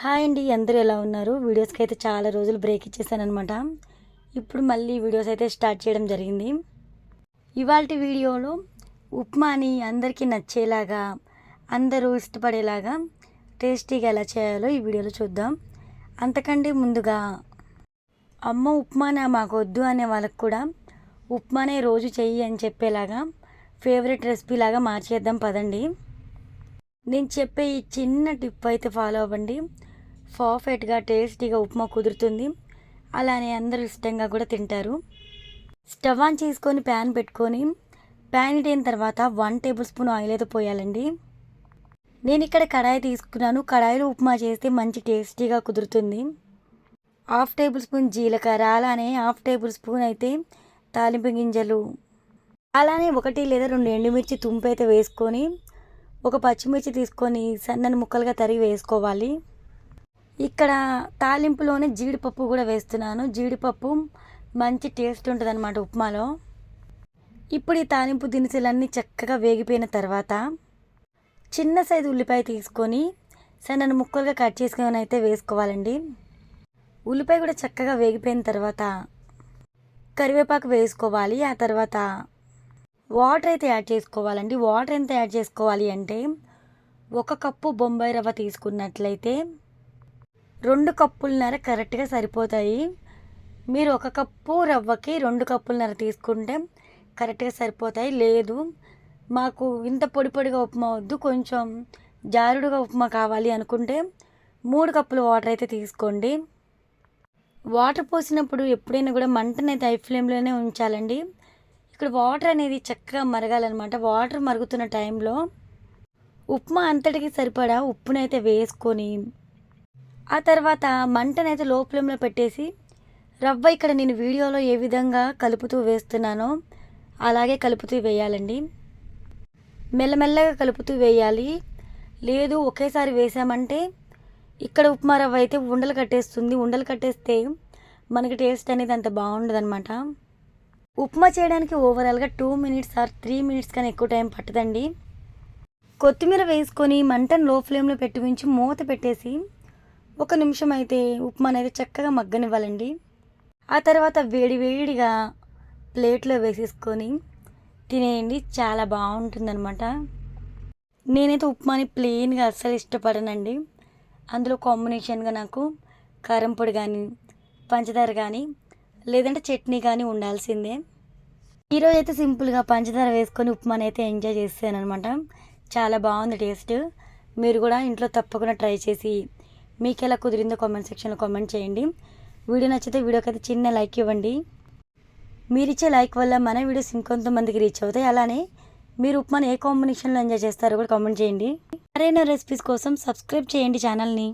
Hi అండి అందరూ ఎలా ఉన్నారు? వీడియోస్కి అయితే చాలా రోజులు బ్రేక్ ఇచ్చేసానమాట ఇప్పుడు మళ్ళీ వీడియోస్ అయితే స్టార్ట్ చేయడం జరిగింది. ఇవాళ వీడియోలో ఉప్మాని అందరికీ నచ్చేలాగా అందరూ ఇష్టపడేలాగా టేస్టీగా ఎలా చేయాలో ఈ వీడియోలో చూద్దాం. అంతకంటే ముందుగా అమ్మ ఉప్మానా మాకు వద్దు అనే వాళ్ళకు కూడా ఉప్మానే రోజు చెయ్యి అని చెప్పేలాగా ఫేవరెట్ రెసిపీ లాగా మార్చేద్దాం పదండి. నేను చెప్పే ఈ చిన్న టిప్ అయితే ఫాలో అవ్వండి. పర్ఫెక్ట్గా టేస్టీగా ఉప్మా కుదురుతుంది. అలానే అందరూ ఇష్టంగా కూడా తింటారు. స్టవ్ ఆన్ చేసుకొని ప్యాన్ పెట్టుకొని ప్యాన్ అయిన తర్వాత వన్ టేబుల్ స్పూన్ ఆయిల్ అయితే పోయాలండి. నేను ఇక్కడ కడాయి తీసుకున్నాను. కడాయిలో ఉప్మా చేస్తే మంచి టేస్టీగా కుదురుతుంది. హాఫ్ టేబుల్ స్పూన్ జీలకర్ర అలానే హాఫ్ టేబుల్ స్పూన్ అయితే తాలింపు గింజలు. అలానే ఒకటి లేదా రెండు ఎండుమిర్చి తుంపు అయితే వేసుకొని ఒక పచ్చిమిర్చి తీసుకొని సన్నని ముక్కలుగా తరిగి వేసుకోవాలి. ఇక్కడ తాలింపులోనే జీడిపప్పు కూడా వేస్తున్నాను. జీడిపప్పు మంచి టేస్ట్ ఉంటుంది అనమాట ఉప్మాలో. ఇప్పుడు ఈ తాలింపు దినుసులన్నీ చక్కగా వేగిపోయిన తర్వాత చిన్న సైజు ఉల్లిపాయ తీసుకొని సన్నని ముక్కలుగా కట్ చేసుకొని అయితే వేసుకోవాలండి. ఉల్లిపాయ కూడా చక్కగా వేగిపోయిన తర్వాత కరివేపాకు వేసుకోవాలి. ఆ తర్వాత వాటర్ అయితే యాడ్ చేసుకోవాలండి. వాటర్ ఎంత యాడ్ చేసుకోవాలి అంటే ఒక కప్పు బొంబాయి రవ్వ తీసుకున్నట్లయితే రెండు కప్పులన్నర కరెక్ట్గా సరిపోతాయి. మీరు ఒక కప్పు రవ్వకి రెండు కప్పులన్నర తీసుకుంటే కరెక్ట్గా సరిపోతాయి. లేదు మాకు ఇంత పొడి పొడిగా ఉప్మా వద్దు కొంచెం జారుడుగా ఉప్మా కావాలి అనుకుంటే మూడు కప్పులు వాటర్ అయితే తీసుకోండి. వాటర్ పోసినప్పుడు ఎప్పుడైనా కూడా మంటనైతే హై ఫ్లేమ్లోనే ఉంచాలండి. ఇక్కడ వాటర్ అనేది చక్కగా మరగాలన్నమాట. వాటర్ మరుగుతున్న టైంలో ఉప్మా అంతటికి సరిపడా ఉప్పునైతే వేసుకొని ఆ తర్వాత మంటనైతే లో ఫ్లేమ్లో పెట్టేసి రవ్వ ఇక్కడ నేను వీడియోలో ఏ విధంగా కలుపుతూ వేస్తున్నానో అలాగే కలుపుతూ వేయాలండి. మెల్లమెల్లగా కలుపుతూ వేయాలి. లేదు ఒకేసారి వేసామంటే ఇక్కడ ఉప్మా రవ్వ అయితే ఉండలు కట్టేస్తుంది. ఉండలు కట్టేస్తే మనకి టేస్ట్ అనేది అంత బాగుండదు అనమాట ఉప్మా చేయడానికి ఓవరాల్గా two minutes or three minutes కానీ ఎక్కువ టైం పట్టదండి. కొత్తిమీర వేసుకొని మంటను లో ఫ్లేమ్లో పెట్టి ఉంచి మూత పెట్టేసి ఒక నిమిషం అయితే ఉప్మా అనేది చక్కగా మగ్గనివ్వాలండి. ఆ తర్వాత వేడి వేడిగా ప్లేట్లో వేసేసుకొని తినేయండి చాలా బాగుంటుందన్నమాట. నేనైతే ఉప్మాని ప్లెయిన్గా అస్సలు ఇష్టపడనండి. అందులో కాంబినేషన్గా నాకు కారం పొడి కానీ పంచదార కానీ లేదంటే చట్నీ కానీ ఉండాల్సిందే. ఈరోజు అయితే సింపుల్గా పంచదార వేసుకొని ఉప్మాని అయితే ఎంజాయ్ చేస్తాను అనమాట చాలా బాగుంది టేస్ట్. మీరు కూడా ఇంట్లో తప్పకుండా ట్రై చేసి మీకు ఎలా కుదిరిందో కామెంట్ సెక్షన్లో కామెంట్ చేయండి. వీడియో నచ్చితే వీడియోకి అయితే చిన్న లైక్ ఇవ్వండి. మీరు ఇచ్చే లైక్ వల్ల మన వీడియోస్ ఇంకొంతమందికి రీచ్ అవుతాయి. అలానే మీరు ఉప్మాని ఏ కాంబినేషన్లో ఎంజాయ్ చేస్తారో కూడా కామెంట్ చేయండి. మరైనా రెసిపీస్ కోసం సబ్స్క్రైబ్ చేయండి ఛానల్ని